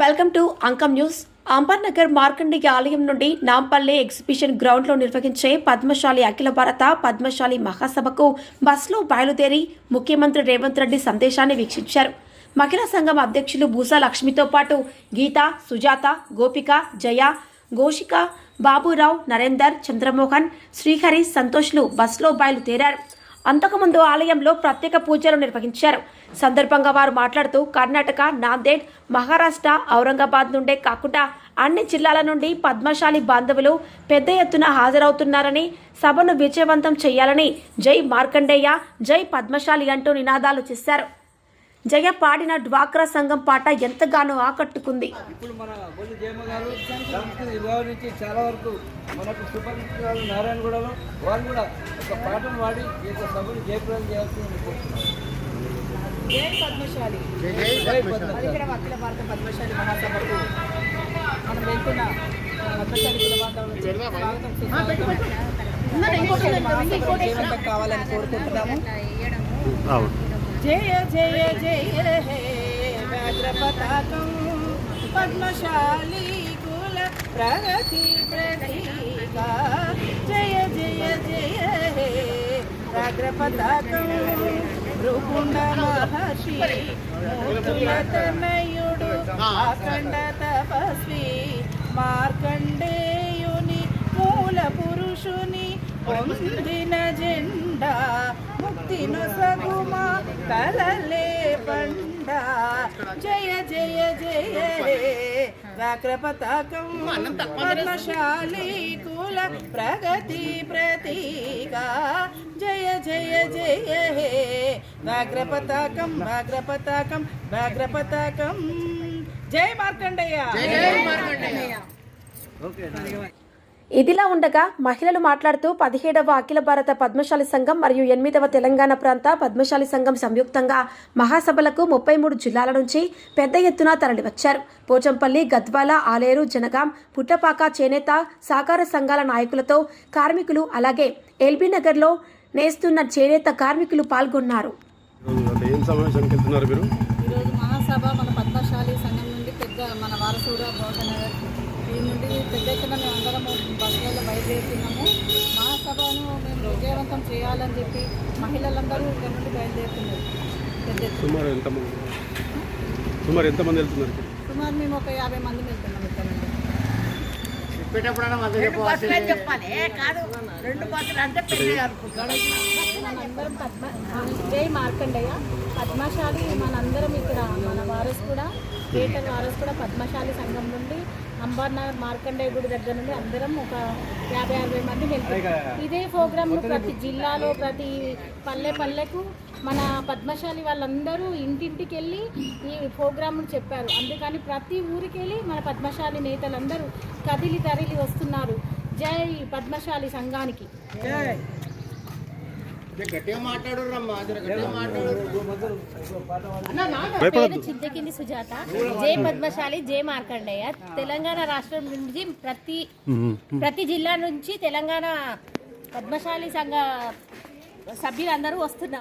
Welcome to Ankam news. Ambarnagar Markandeya ఆలయం నుండి Nampally exhibition గ్రౌండ్లో నిర్వహించే పద్మశాలి అఖిల భారత పద్మశాలి మహాసభకు బస్సులో బయలుదేరి ముఖ్యమంత్రి రేవంత్ రెడ్డి సందేశాన్ని వీక్షించారు. మహిళా సంఘం అధ్యక్షులు భూసా లక్ష్మితో పాటు గీత సుజాత గోపిక జయ గోషిక బాబురావు నరేందర్ చంద్రమోహన్ శ్రీహరి సంతోష్లు బస్సులో బయలుదేరారు. అంతకుముందు ఆలయంలో ప్రత్యేక పూజలు నిర్వహించారు. సందర్భంగా వారు మాట్లాడుతూ కర్ణాటక నాందేడ్ మహారాష్ట్ర ఔరంగాబాద్ నుండే కాకుండా అన్ని జిల్లాల నుండి పద్మశాలి బాంధవులు పెద్ద ఎత్తున హాజరవుతున్నారని సభను విజయవంతం చేయాలని జై మార్కండేయ జై పద్మశాలి అంటూ నినాదాలు చేశారు. జయ పాడిన డ్వాక్రా సంఘం పాట ఎంతగానో ఆకట్టుకుంది. ఇప్పుడు మన బొల్లి జయమ్మ గారు సంస్కృతి విభాగం నుంచి చాలా వరకు మనకు సుపరిచితురాలు నారాయణగూడలో వాళ్ళు కూడా ఒక పాటను పాడి ఈ యొక్క సభను జయప్రదం జై పద్మశాలి. అఖిల భారత పద్మశాలి మహాసభకు మనం వెళ్తున్న కావాలని కోరుకుంటున్నాము. జయ జయ జయ హే వ్యాఘ్ర పతాకం పద్మశాలి కుల ప్రగతి ప్రతీక జయ జయ జయ హే వ్యాఘ్ర పతాకం భృగుండ మహర్షి మూర్తుల తనయుడు అఖండ తపస్వి మార్కండేయుని మూల పురుషుని పొందిన జెండా ముక్తి నొసగుమా కలలే పండ. జయ జయ జయ పతాకం పద్మశాలి కుల ప్రగతి ప్రతీక. జయ జయ జయ హే వ్యాఘ్ర పతాకం వ్యాఘ్ర పతాకం వ్యాఘ్ర పతాకం జై మార్కండేయ జై మార్కండేయ ఇదిలా ఉండగా మహిళలు మాట్లాడుతూ పదిహేడవ అఖిల భారత పద్మశాలి సంఘం మరియు ఎనిమిదవ తెలంగాణ ప్రాంత పద్మశాలి సంఘం సంయుక్తంగా మహాసభలకు ముప్పై మూడు జిల్లాల నుంచి పెద్ద ఎత్తున తరలివచ్చారు. పోచంపల్లి గద్వాల ఆలేరు జనగాం పుట్టపాక చేనేత సహకార సంఘాల నాయకులతో కార్మికులు అలాగే ఎల్బీ నగర్లో నేస్తున్న చేనేత కార్మికులు పాల్గొన్నారు. మన పద్మశాలి సంఘం నుండి పెద్ద మన వారసుడ భోజనగర్ ఈ నుండి పెద్ద ఎత్తున మేము అందరము బస్సులలో బయలుదేరుతున్నాము. మహాసభను మేము విజయవంతం చేయాలని చెప్పి మహిళలందరూ ఇక్కడ నుండి బయలుదేరుతున్నారు. పెద్ద ఎత్తున. సుమారు ఎంతమంది సుమారు ఎంతమంది వెళ్తున్నారు? సుమారు మేము ఒక యాభై మంది వెళ్తున్నాం ఇక్కడ నుండి. మనందరం పద్మ జై మార్కండయ్య. పద్మశాలి మనందరం ఇక్కడ మన వారసు కూడా థియేటర్ వారసు కూడా పద్మశాలి సంఘం నుండి అంబర్నగర్ మార్కండయ్య గుడి దగ్గర నుండి అందరం ఒక యాభై అరవై మంది వెళ్తాం ఇదే ప్రోగ్రామ్ ప్రతి జిల్లాలో ప్రతి పల్లె పల్లెకు మన పద్మశాలి వాళ్ళందరూ ఇంటింటికి వెళ్ళి ఈ ప్రోగ్రామ్ చెప్పారు అందుకని ప్రతి ఊరికి వెళ్ళి మన పద్మశాలి నేతలందరూ కదిలి తరిలి వస్తున్నారు జై పద్మశాలి సంఘానికి భయపడద్దు. చింతకింది సుజాత. జై పద్మశాలి జై మార్కండేయ. తెలంగాణ రాష్ట్రం నుంచి ప్రతి ప్రతి జిల్లా నుంచి తెలంగాణ పద్మశాలి సంఘ సభ్యులందరూ వస్తున్నారు.